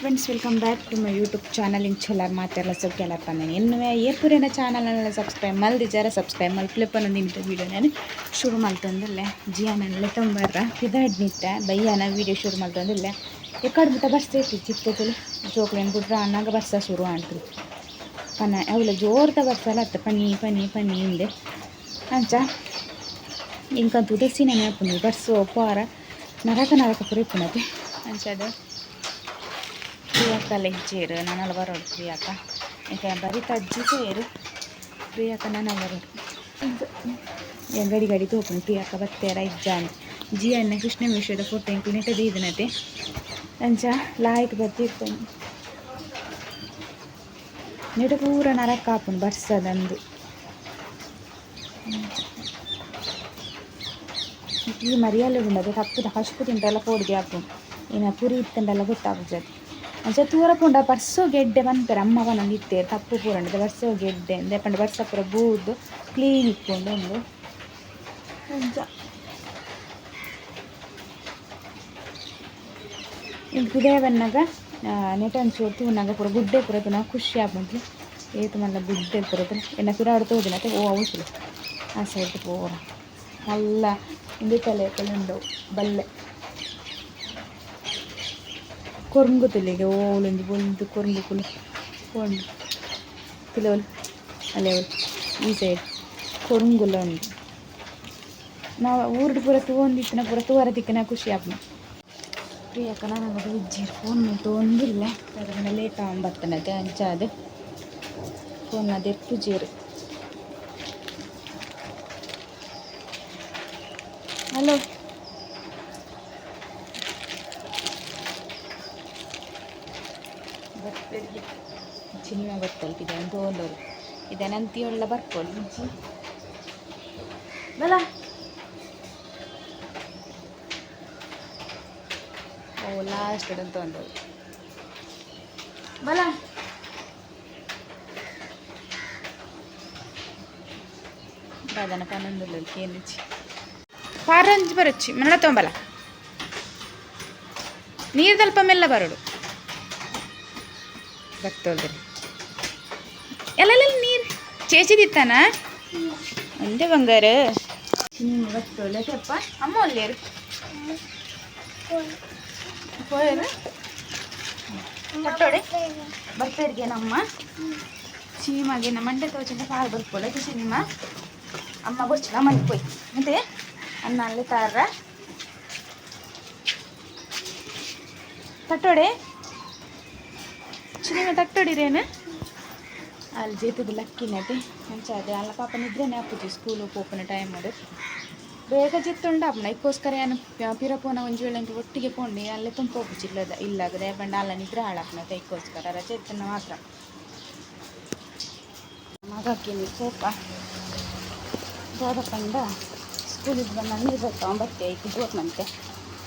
Friends welcome back to my YouTube channel ಇಂಚೆಲ್ಲರ್ ಮಾತೆಲ್ಲ so ಕೆಲಪ್ಪ ನಾನು ಇನ್ನು ಚಾನಲ್ ಚಾನಲ್ನೆಲ್ಲ ಸಬ್ಸ್ಕ್ರೈಬ್ ಮಲ್ದಿದ್ದಾರೆ ಸಬ್ಸ್ಕ್ರೈಬ್ ಮಲ್ಪ್ಲೆಪ್ಪನ ನಿಂತ ವೀಡಿಯೋ ನಾನು ಶುರು ಮಾಡ್ತಂದಿಲ್ಲ. ಜಿಯಾನಲ್ಲ ತೊಂಬರ್ರ ಪಿದಾಡ್ ನಿಂತ ಬಯ್ಯಾನ ವೀಡಿಯೋ ಶುರು ಮಾಡ್ತಂದಿಲ್ಲ. ಎಕ್ಕಡೆ ಬಿಟ್ಟ ಬರ್ಸ್ತೈತಿ ಚಿಕ್ಕದಲ್ಲಿ ಜೋಕ್ಲೇನು ಬಿಟ್ರೆ ಅನ್ನಾಗ ಬರ್ಸ ಶುರು ಮಾಡ್ತೀವಿ ಪನ, ಅವಳ ಜೋರ್ದ ಬರ್ಸಲ್ಲ ಅತ್ತ, ಪನಿ ಪನಿ ಪನಿ ಹಿಂದೆ ಅಂಚ, ಇಂಕಂತೂ ಉದಸಿನ ನೆನಪು ಬರ್ಸೋ ಪಾರ, ನರಕ ನರಕ ಪುರಿಪುನತೆ ಅಂಚದ ಪ್ರಿಯಾಕ ಲೆಜ್ಜೇರು ನಾನು ಬರೋಡು ಪ್ರಿಯಾಕ. ಈಗ ಬರೀತ ತಜ್ಜಿ ಸೇರು ಪ್ರಿಯಾಕ ನಾನು ಏನ್ ಗಡಿ ಗಡಿ ತೋಪುನು ಪ್ರಿಯಾಕ ಬತ್ತೇರ ಇಜ್ಜಾನ್. ಜಿ ಅನ್ನ ಕೃಷ್ಣ ಮಿಶ್ರದ ಫೋಟೋ ಇಂಕು ನೆಟ್ಟದು ಇದನ್ನತೆ ಅಂಚ ಲಾಯ್ಕ್ ಬರ್ತಿರ್ತಾನೆ ನೆಟ ಪೂರ ನರಕ ಹಾಕೊಂಡು ಬರ್ಸದಂದು. ಈ ಮರಿಯಲ್ಲ ಉಂಡದು ತಪ್ಪುದ ಹಸ್ಪು ತಿಂಟೆಲ್ಲ ಕೋಡಿಗೆ ಹಾಕೊಂಡು ಇನ್ನು ಪುರಿ ಇತ್ತಂಡೆಲ್ಲ ಗೊತ್ತಾಗ್ತದೆ ಅಂಚ ತೂರ ಪುಂಡ ಬರ್ಸೋ ಗೆಡ್ಡೆ ಬಂತಾರೆ ಅಮ್ಮವನ ನಿತ್ತೆ ತಪ್ಪು ಪೂರ ಉಂಡದು ಬರ್ಸೋ ಗೆಡ್ಡೆ ಅಂದೆ ಪಂಡ ಬರ್ಸ ಪೂರ ಬೂದು ಕ್ಲೀನ್ ಇಟ್ಕೊಂಡು ಒಂದು ಈಗ ಕುದೇವನ್ನಾಗ ನೆಟಂಚು ತೂನಾಗ ಪೂರ ಗುಡ್ಡೆ ಪೂರ ನಾವು ಖುಷಿ ಆಗ್ಬಂತು ಏತು ಮಲ್ಲ ಗುಡ್ಡೆ ಪೂರದು ಎನ್ನ ಪಿರಾಡು ತೋದಿನ ಓ ಅವಸಲು ಆ ಸೈಡ್ ಪೂರ ಅಲ್ಲ ಇಂದು ತಲೆ ಉಂಡವು ಬಲ್ಲೆ. ಕೊರಂಗು ತುಲಿಗೆ ಓಲೊಂದು ಬೊಂದು ಕೊರಂಗು ಕುಲು ಕೊಂಡು ತುಲೋಲ್ ಅಲ್ಲೇ ಈ ಸೈಡ್ ಕೊರಂಗುಲ ಉಂಟು ನಾವು ಊರುಡು ಪೂರ ತೂಂದಿತ್ತಿನ ಪೂರ ತೂವರ ತಿಕ್ಕನ ಖುಷಿ ಆಪ್ನ ಪ್ರಿಯಕ್ಕ ನನಗೆ ವಿಜ್ಜಿರ್ ಫೋನ್ ತೋಂದಿಲ್ಲ ಅದನ್ನ ಲೇಟ್ ಆಗ್ಬರ್ತನತೆ ಅಂಚಾದ ಫೋನ್ ಅದೇ ಜೀರು ಹಲೋ ಸಿನಿಮಾ ಬರ್ತಲ್ಪಿದೆ ಅಂತ ಒಂದವರು ಇದನಂತಿಯೊಳ್ಳ ಬರ್ಕೊಳ್ಳಿ. ಮುಂಚೆ ಬಲ. ಓ ಲಾಸ್ಟ್ ಅಂತ ಒಂದವರು ಬಲ. ಬಾದನ ಪನ್ನೊಂದು ಕೇಂದ್ರಿಚಿ ಪಾರಂಜಿ ಬರೊಚ್ಚಿ ಮನಳ ತೊಂಬಲ ನೀರು ಸ್ವಲ್ಪ ಮೆಲ್ಲ ಬರೋಡು ಬರ್ತೋಲ್ದ್ರಿ ಎಲ್ಲ ನೀರು ನೀನು ಬರ್ತೋಲ್ಲ ತೆಪ್ಪ ಅಮ್ಮ ಒಲ್ಲೇರು ಹೋಯರು ಕಟ್ಟೋಡೆ ಬರ್ತೇರಿಗೆ ನಮ್ಮ ಸಿನಿಮಾಗೆ ನಮ್ಮ ಮಂಡ್ಯ ತೋಚಂತ ಕಾರ್ ಬರ್ಕೊಳ್ಳ ಸಿನಿಮಾ ಅಮ್ಮ ಗೊಚ್ಚಿಲ್ಲ ಮನೆ ಪೋಯ್ ಮತ್ತೆ ಅನ್ನ ಅಲ್ಲಿ ತಾರ ತಟ್ಟೋಡೆ. ಸಿನಿಮಾ ತಟ್ಟೋಡಿರೇನು? ಅಲ್ಲಿ ಜೀತದ ಲಕ್ಕಿನತೆ ಮಂಚಾದೆ ಅಲ್ಲ ಪಾಪ ನಿದ್ರೆ ನೆನಪುಜಿ ಸ್ಕೂಲ್ ಪೋಪನ ಟೈಮ್ ಅದು ಬೇಗ ಜಿತ್ತುಂಡು ಅಪ್ಪನ ಇಕ್ಕೋಸ್ಕರ ಏನು ಪಿರಪೋನ ಒಂಜಿ ವೇಳೆ ಒಟ್ಟಿಗೆ ಪೋಂಡಿ ಅಲ್ಲೇ ತುಂಬ ಹೋಗುಜಿ ಇಲ್ಲದ ಇಲ್ಲಾಗದೆ ಬಂಡ ಅಲ್ಲ ನಿದ್ರೆ ಹಾಳಾಪ್ನತೆ ಇಕ್ಕೋಸ್ಕರ. ರಜೆ ಇತ್ತನ ಮಾತ್ರ. ಮಗಕ್ಕೀನಿ ಸೋಪ ಬೋಧಪಂಡ ಸ್ಕೂಲಿಗೆ ಬಂದ ನೀರು ಬರ್ತಾವಂಬತ್ತೆ ಈಗ ಬೋತ್ನಂತೆ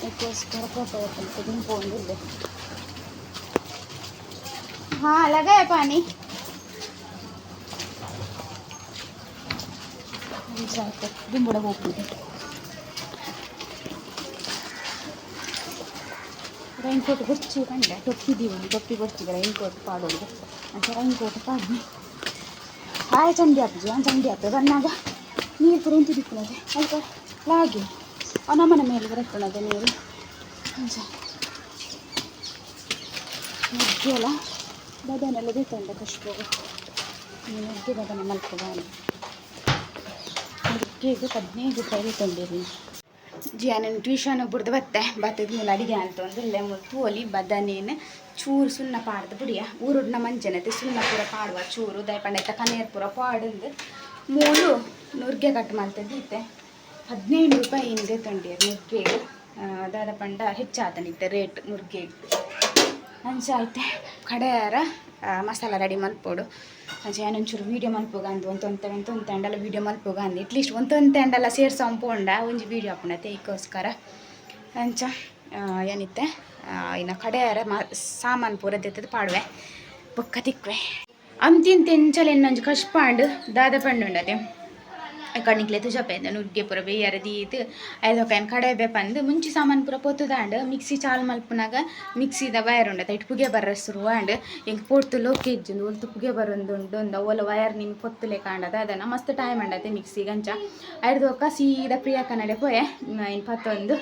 ಇಕ್ಕೋಸ್ಕರ ಫೋಟೋ ಹೋಗ್ತಂತೆ ನಿಮ್ಮ ಪೋಂಡು ಹಾಂ ಪಾನಿ ಪೀಸ್ ಆಯಿತು ದುಂಬಳಗೆ ಹೋಗ್ಬೋದು ರೈನ್ಕೋಟ್ ಗೊಚ್ಚು ಕಂಡ ಟೊಪ್ಪಿದ್ದೀವಿ ಟೊಪ್ಪಿ ಗೊಚ್ಚಿಗೆ ರೈನ್ಕೋಟ್ ಪಾಡೋದು ಅಂತ ರೈನ್ಕೋಟ್ ಪಾಡಿ ಆಯ ಚಂಡಿ ಆಗ್ತದೆ ನಾನು ಚಂಡಿ ಆಗ್ತದೆ ಅನ್ನಾಗ ನೀರು ಪೂರ ತಿರುಕೊಳ್ಳೋದೆ ಅಲ್ಪ ಲಾಗಿ ನಮ್ಮನ ಮೇಲೆ ಬರಕೊಳ್ಳೋದೆ ನೀರು ಮಧ್ಯೆಲ್ಲ ಬದನೆಲ್ಲ ಬಿತ್ತಂಡ ಕಷ್ಟ ಹೋಗುತ್ತೆ ಮಧ್ಯೆ ಬದನೆ ಮಲ್ಕೋಬಾರದು ನುಗ್ಗೆಗೆ ಹದಿನೈದು ರೂಪಾಯಿ ಬೇಕಂಡಿರಿ ಜಿಯಾನನ್ನು ಟ್ಯೂಷನ್ ಬಿಡ್ದು ಬತ್ತೆ. ಬತ್ತದ ಮೇಲೆ ಅಡಿಗೆ ಅಂತ ಅಂದ್ರೆ ತೋಲಿ ಬದನೇನು, ಚೂರು ಸುಣ್ಣ ಪಾಡ್ದು ಬಿಡಿಯ. ಊರುಡ್ನ ಮಂಜನತೆ ಸುಣ್ಣ ಪೂರ ಪಾಡುವ, ಚೂರು ದಯಪಂಡೈತ ಕನೇರ್ ಪೂರ ಪಾಡಂದು ಮೂಲು ನುರ್ಗೆ ಕಟ್ ಮಾಡ್ತದಿತ್ತೆ ಹದಿನೈದು ರೂಪಾಯಿ ಹಿಂದೆ ತಂಡಿಯರು ನುರ್ಗೆ. ದಾದ ಪಂಡ ಹೆಚ್ಚಾದನಿತ್ತೆ ರೇಟ್ ನುರ್ಗೆ. ಅಂಚಾಯ್ತೆ ಕಡೆಯಾರ ಮಸಾಲ ರೆಡಿ ಮಲ್ಪೋಡು ಅಂಚೆ ಏನೊಂಚೂರು ವೀಡಿಯೋ ಮಲ್ಪೋಗ ಅಂದು ಒಂದು ಒಂತ ಒಂದು ಒಂದು ತಂಡಲ್ಲ ವೀಡಿಯೋ ಮಲ್ಪೋಗ ಅಂದು ಅಟ್ಲೀಸ್ಟ್ ಒಂದು ತಂಡಲ್ಲ ಸೇರ್ಸ ಪೋಂಡ ಒಂಜಿ ವೀಡಿಯೋ ಹಾಕೊಂಡ ಈಗೋಸ್ಕರ. ಅಂಚ ಏನಿತ್ತೆ? ಇನ್ನು ಕಡೆಯಾರ ಮ, ಸಾಮಾನು ಪೂರ ದೆತ್ತದ ಪಾಡುವೆ. ಬೊಕ್ಕ ತಿಕ್ವೆ ಅಂತಿಂತ ಎಂಚಲ ಇನ್ನೊಂಜಿ ಕಷ್ಪಾಂಡ್ ದಾದ ಪಂಡು ಉಂಡತೆ ಕಣ್ಣಿಕ್ಲೆ ತುಜಪೆಂದ ನುಗ್ಗೆ ಪೂರ ಬೇಯರೆ ದೀತ್ ಐದೊಕೈನ್ ಕಡೆಬೆ ಪಂದ್ ಮುಂಚಿ ಸಾಮಾನು ಪೂರ ಪೊತ್ತುದಾಂಡ್ ಮಿಕ್ಸಿ ಚಾಲು ಮಲ್ಪುನಾಗ ಮಿಕ್ಸಿದ ವೈರ್ ಉಂಡ ಇಟ್ಟು ಪುಗೆ ಬರ್ರ ಶುರುವಾಂಡ್ ಎಂಕ್ ಪೊಡ್ತು ಲೋಕೆ ಇಜ್ಜುಂಡು ಒಲ್ತು ಪುಗೆ ಬರೋಂದುಂಡು ಒಂದು ಅವಲ ವಯರ್ ನಿಮ್ಗೆ ಪೊತ್ತುಲೆ ಕಾಂಡದ ಅದನ್ನು ಮಸ್ತ್ ಟೈಮ್ ಅಂಡತೆ ಮಿಕ್ಸಿ ಗಂಚ. ಐದೊಕ್ಕ ಸೀದಾ ಪ್ರಿಯಾ ಕನ್ನಡ ಪೋಯೆ ಇನ್ ಪತ್ತೊಂದು.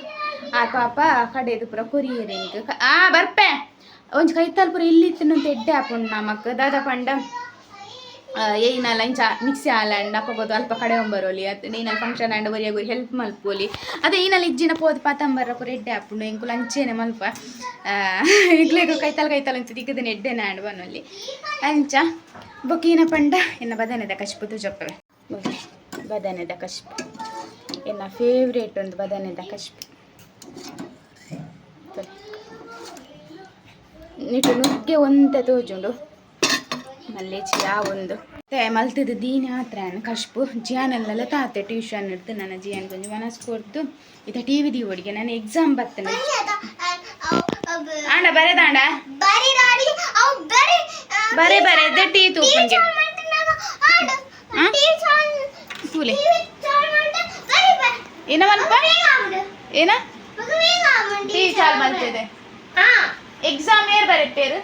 ಆ ಪಾಪ ಕಡೆದು ಪುರ ಕೊರಿಯರ್ ಹಿಂಗೆ ಆ ಬರ್ಪೆ! ಒಂಜಿ ಕೈತಲ್ ತಲ್ಪುರ ಇಲ್ಲಿ ತಿನ್ನು ಎಡ್ಡೆ ಆಪುಂಡು ನಮಕ್. ದಾದ ಪಂಡ ಏಯ್ನಲ್ಲ ಇಂಚ ಮಿಕ್ಸಿ ಆಲಂಡ್ ಅಪ್ಪಗೋದು ಅಲ್ಪ ಕಡೆ ಒಂಬರೋಲಿ. ಅದು ನೀನಲ್ಲಿ ಫಂಕ್ಷನ್ ಆಂಡ್ ಬರಿಯ ಹೆಲ್ಪ್ ಮಲ್ಪೋಲಿ ಅದೇ ಏನಲ್ಲಿ ಇಜ್ಜಿನ ಪೋದು ಪಾತಂಬರ ಪೂರ ಎಡ್ಡೆ ಆಪುಂಡು ಎಂಕುಲು ಅಂಚೇನೆ ಮಲ್ಪ ಇಗ್ಲೇಗು ಕೈತಲ್ ಕೈತಲ್ ಅಂತ ದಿಕ್ಕದಿನ ಎಡ್ಡೆನೆ ಆಂಡ್ ಬನ್ನಲ್ಲಿ ಅಂಚ, ಬೊಕೀನ ಪಂಡ ಎನ್ನ ಬದನೆದ ಕಶ್ಪುತು ಜೊಪ್ಪವೆ ಬದನೆದ ಕಶ್ಪು. ಎನ್ನ ಫೇವ್ರೇಟ್ ಒಂದು ಬದನೆದ ಕಶ್ಪು. ನಿಟ್ಟು ನುಗ್ಗೆ ಒಂತೆ ತೋಜುಂಡು. ಮಲ್ಲೇಚಿ ಆ ಒಂದು. ತೆ ಮಲ್ತದ ದೀನ ಆತ್ರ ಕಶ್ಪು ಜಿಯಾನಲ್ಲೆಲ್ಲ ತಾತೆ ಟ್ಯೂಷನ್ ಇಡ್ತು ನನ್ನ ಜಿಯಾನ್ ಕೊಂಚ ಮನಸ್ ಕೊಡ್ತು. ಇತ ಟಿ ವಿ ದಿ ಓಡಿಗೆ ನಾನು ಎಕ್ಸಾಮ್ ಬರ್ತೇನೆ. ಆಂಡ ಬರೆದಾಂಡ ಬರೆ ಬರೆ ಎದ್ದೆ ಟೀ ತೂಪಂಗೆ ತೂಲೆ ಏನ ಮಲ್ಪ ಏನ? ಟೀ ಚಾಲ್ ಮಲ್ತಿದೆ ಎಕ್ಸಾಮ್ ಏರ್ ಬರೆಟ್ಟೇರು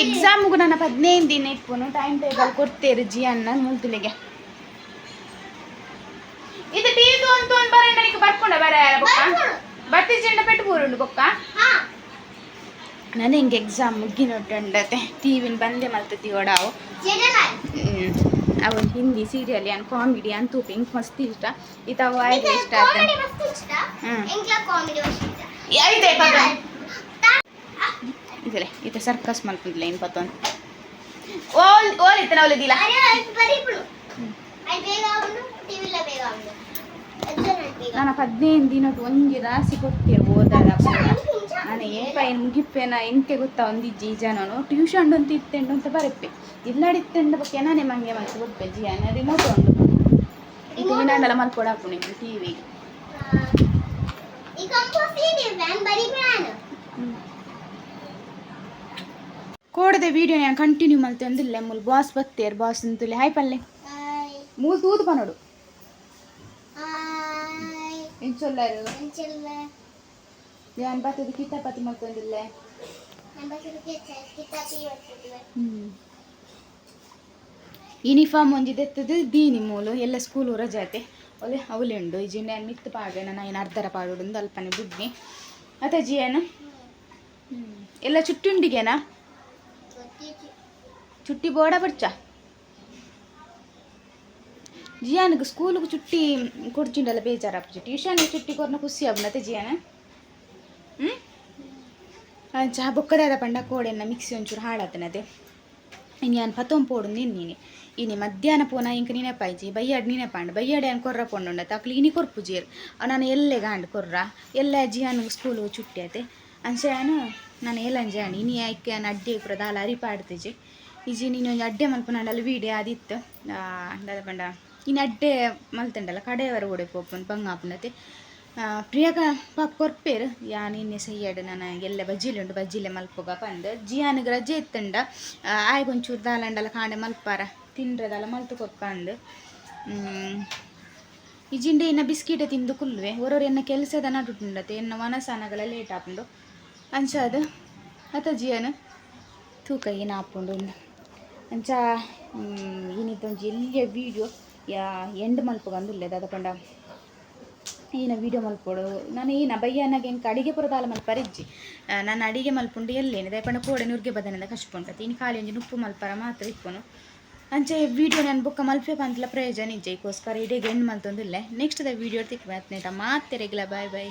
ಎಕ್ಸಾಮ್ಗೂ ನನ್ನ ಹದಿನೈದು ದಿನ ಇಟ್ಕೊಂಡು ಟೈಮ್ ಟೇಬಲ್ ಕೊಡ್ತೇರಿ ಜಿ ಅನ್ನ ಮುಲ್ತುಲಿಗೆ. ಇದು ಟೀ ಅಂತ ಒಂದು ಬರ ನನಗೆ ಬರ್ಕೊಂಡ ಬರ ಬೊಕ್ಕ? ಬತ್ತಿ ಚೆಂಡ ಪೆಟ್ಟು ಬೊಕ್ಕ? ನಾನು ಹಿಂಗೆ ಎಕ್ಸಾಮ್ ಮುಗ್ಗಿನೊಟ್ಟಂಡತೆ ಟಿವಿನ ಬಂದೆ ಮಲ್ತತಿ ಓಡಾವು. ಅವು ಹಿಂದಿ ಸೀರಿಯಲ್ ಏನು ಕಾಮಿಡಿ ಅಂತೂ ಹಿಂಗೆ ಮಸ್ತ್ ಇಷ್ಟ. ಇತಾವು ಆಯ್ತು ಇಷ್ಟ ಆಯ್ತು. ಪದ? ಇದಲೆ ಇತ ಸರ್ಕಸ್ ಮಲ್ಪಿದ್ಲೆ ಇನ್ ಪತ್ತೊಂದು ಓಲ್ ಓಲ್ ನಾನು ಹದಿನೈದು ದಿನ ಒಂಜಿ ರಾಸಿ ಕೊಟ್ಟಿರು ಓದಾದ ನಾನು ಏಪ ಏನು ಮುಗಿಪ್ಪೇನ ಎಂಕೆ ಗೊತ್ತಾ ಒಂದಿಜ್ಜಿ ನಾನು. ಟ್ಯೂಷನ್ ಅಂತ ಇತ್ತೆಂಡು ಅಂತ ಬರಪ್ಪೆ. ಇಲ್ಲಡಿತ್ತೆಂಡ ಬಗ್ಗೆ ನಾನೇ ಮಂಗೆ ಮಂಗೆ ಜಿ ಅನ್ನ ರಿಮೋಟ್ ಉಂಡು ಇದು ನೀನಂಡಲ ಮಲ್ಕೊಡಾಪುಣಿ ಟಿ ವಿ ಕೋಡದೆ ವಿಡಿಯೋ ನಾನು ಕಂಟಿನ್ಯೂ ಮಲ್ತೆ ಅಂದಿಲ್ಲ ಮುಲ್ ಬಾಸ್ ಬತ್ತೇರ್ ಬಾಸ್ ಅಂತಲೇ ಹಾಯ್ ಪಲ್ಲೆ. ಮೂಲ್ ತೂದು ಪನೋಡು ಇಂಚೊಲ್ಲರು ಯಾನ್ ಬತ್ತದ ಕಿತಾಪತಿ ಮಲ್ತೊಂದಿಲ್ಲ ಯೂನಿಫಾರ್ಮ್ ಒಂಜಿ ದೆತ್ತದು ದೀನಿ ಮೂಲು ಎಲ್ಲ ಸ್ಕೂಲ್ ರಜಾತೆ ಒಲೆ ಉಂಡು. ಈ ಜಿಂಡೆ ಮಿತ್ತು ಪಾಡ್ರೆ ನಾನು ಏನು ಅರ್ಧರ ಪಾಡು ಅಲ್ಪನೆ ಬುದ್ಧಿ. ಅತ್ತ ಜಿಯನ ಎಲ್ಲ ಚುಟ್ಟುಂಡಿಗೆನಾ ಚುಟ್ಟಿ ಬೋಡ ಬರ್ಚ ಜಿಯಾನ್ಗೆ ಸ್ಕೂಲ್ಗೆ ಚುಟ್ಟಿ ಕೊಡ್ಚಿಂಡಲ್ಲ ಬೇಜಾರಾಪುಜಿ ಟ್ಯೂಷನ್ಗೆ ಚುಟ್ಟಿ ಕೊರ್ನ ಖುಷಿ ಆಬ್ನತೆ ಜಿಯಾನ ಹ್ಞೂ ಚಾ ಬೊಕ್ಕದಾದ ಪಂಡ ಕೋಡೆನ್ನ ಮಿಕ್ಸಿ ಒಂಚೂರು ಹಾಳಾತನದೆ ಇನ್ನು ಪತ್ತೊಂದು ಪೋಡು ನಿನ್ನಿನಿ ಇನಿ ಮಧ್ಯಾಹ್ನ ಪೋನ ಇಂಕ ನೀನೆ ಪಾಯ್ಜಿ ಬಯ್ಯಾಡ್ ನೀನೆ ಪಾಂಡ್ ಬಯ್ಯಾಡ್ ಏನು ಕೊರ್ರ ಪೊಂಡುಂಡ ತಕ್ಲಿ ಇನಿ ಕೊರ್ಪುಜೀರ್ ನಾನು ಎಲ್ಲೆ ಗಾಂಡ್ ಕೊರ್ರ ಎಲ್ಲ ಜಿಯಾನ್ಗೆ ಸ್ಕೂಲು ಚುಟ್ಟಿ ಆತೆ ಅಂಚೆನು ನಾನು ಎಲ್ಲಂಜೆ ಏಲಂಜಾಣಿ ನೀ ಐಕೆ ನಾನು ಅಡ್ಡಿ ಪುರ ದಾಲ ಅರಿಪಾಡ್ತಿಜಿ? ಇಜಿ ನೀನು ಅಡ್ಡೆ ಮಲ್ಪನಲ್ಲ ವೀಡಿಯೋ ಆದಿತ್ತು. ಅಂದಾದ ಪಂಡ ಇನ್ನು ಅಡ್ಡೆ ಮಲ್ತಂಡಲ್ಲ, ಕಡೆಯವರ ಓಡೆ ಪೋಪನ್, ಬಂಗಾಪನತೆ. ಪ್ರಿಯಾಗ ಪಾಪ ಕೊರ್ಪೇರು. ಯಾ, ನಿನ್ನೆ ಸೈಯಡ್ ನಾನು ಎಲ್ಲ ಬಜ್ಜಿಲೆ ಉಂಟು ಬಜ್ಜಿಲೆ ಮಲ್ಪೋಗ ಪಂದ್. ಜಿಯಾನಿಗೆ ರಜೆ ಇತ್ತಂಡ. ಆಯ್ಗೊಂಚೂರು ದಾಲಂಡಲ್ಲ ಕಾಂಡೆ ಮಲ್ಪಾರ ತಿಂಡ್ರದಲ್ಲ ಮಲ್ತು ಕೊಪ್ಪಂದು ಈ ಜಿಂಡೆ ಇನ್ನು ಬಿಸ್ಕೀಟ ತಿಂದು ಕುಲ್ವೆ. ಓರೋರು ಎನ್ನ ಕೆಲಸದ ನಡುಂಡತೆ ಎನ್ನ ವನಸಾನಗಳ ಲೇಟ್ ಆಪುಂಡು. ಅಂಚಾದ ಅತ ಜಿಯನು ತೂಕ ಏನು ಆಪುಂಡು ಅಂಚ ಏನಿತ್ತೊಂಜಿ ಎಲ್ಲಿಯ ವೀಡಿಯೋ ಯಾ ಎಂಡ್ ಮಲ್ಪಗಂದುಲ್ಲೆ ದಾದಪಂಡ ಈನ ವೀಡಿಯೋ ಮಲ್ಪೋಡು? ನಾನು ಈನ ಬಯ್ಯನಾಗೆ ಎಂಕ ಅಡಿಗೆ ಪುರದಾಲ ಮಲ್ಪರಿಜ್ಜಿ ನಾನು ಅಡಿಗೆ ಮಲ್ಪುಂಡು ಎಲ್ಲೇನೆ. ದಯಪಂಡ ಕೋಡೆ ನುರ್ಗೆ ಬದನೆಲ್ಲ ಕಷ್ಟ ಇನ್ನು ಖಾಲಿ ಒಂಜಿ ಉಪ್ಪು ಮಲ್ಪರ ಮಾತ್ರ ಇಪ್ಪನು. ಅಂಚೆ ವೀಡಿಯೋ ನಾನು ಬುಕ್ಕ ಮಲ್ಪೆ ಪಂತಲ ಪ್ರಯೋಜನ ಇಜ್ಜೆ. ಇಕೋಸ್ಕರ ಇಡೀ ಎಂಡ್ ಮಲ್ತೊಂದಿಲ್ಲ. ನೆಕ್ಸ್ಟ್ ದ ವೀಡಿಯೋ ತಿಕ್ಕ ಮಾತನೇಟ ಮಾತೆ ರೆಗ್ಲ ಬಾಯ್ ಬಾಯ್